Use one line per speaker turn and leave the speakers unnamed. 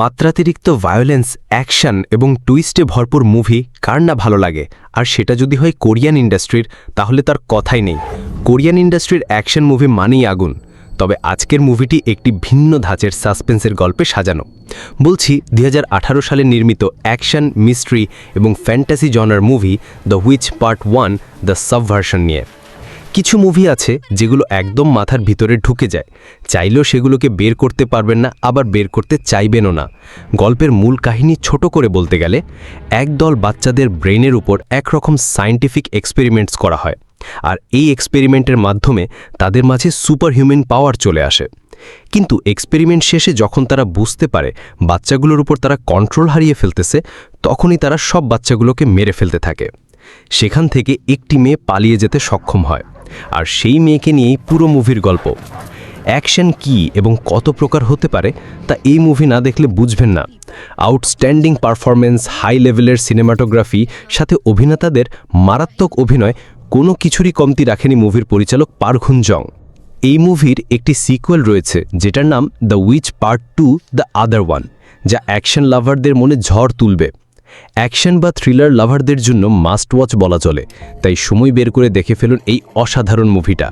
মাত্রাতিরিক্ত violence action এবং টুইস্টে ভরপুর movie কার না ভালো লাগে? আর সেটা যদি হয় কোরিয়ান ইন্ডাস্ট্রির তাহলে তার কথাই নেই। কোরিয়ান ইন্ডাস্ট্রির অ্যাকশন মুভি মানেই আগুন। তবে আজকের মুভিটি একটি ভিন্ন ধাঁচের সাসপেন্সের গল্পে সাজানো। বলছি দুই হাজার আঠারো সালে নির্মিত অ্যাকশন মিস্ট্রি এবং fantasy genre movie the witch part one the subversion নিয়ে। কিছু মুভি আছে যেগুলো একদম মাথার ভিতরে ঢুকে যায়। চাইলেও সেগুলোকে বের করতে পারবেন না, আবার বের করতে চাইবেনও না। গল্পের মূল কাহিনী ছোট করে বলতে গেলে, একদল বাচ্চাদের ব্রেনের উপর একরকম সায়েন্টিফিক এক্সপেরিমেন্টস করা হয়। আর এই এক্সপেরিমেন্টের মাধ্যমে তাদের মাঝে সুপার হিউম্যান পাওয়ার চলে আসে। কিন্তু এক্সপেরিমেন্ট শেষে যখন তারা বুঝতে পারে বাচ্চাগুলোর উপর তারা কন্ট্রোল হারিয়ে ফেলতেছে, তখনই তারা সব বাচ্চাগুলোকে মেরে ফেলতে থাকে। সেখান থেকে একটি মেয়ে পালিয়ে যেতে সক্ষম হয়। আর সেই মেয়েকে নিয়েই পুরো মুভির গল্প। অ্যাকশন কি এবং কত প্রকার হতে পারে তা এই মুভি না দেখলে বুঝবেন না। আউটস্ট্যান্ডিং পারফরমেন্স হাই লেভেলের সিনেমাটোগ্রাফি, সাথে অভিনেতাদের মারাত্মক অভিনয়, কোনো কিছুরই কমতি রাখেনি মুভির পরিচালক পারখুন জং। এই মুভির একটি সিকুয়েল রয়েছে, যেটার নাম the witch part two the other one যা অ্যাকশন লাভারদের মনে ঝড় তুলবে। অ্যাকশন বা থ্রিলার লাভারদের জন্য মাস্ট ওয়াচ বলা চলে, তাই সময় বের করে দেখে ফেলুন এই অসাধারণ মুভিটা।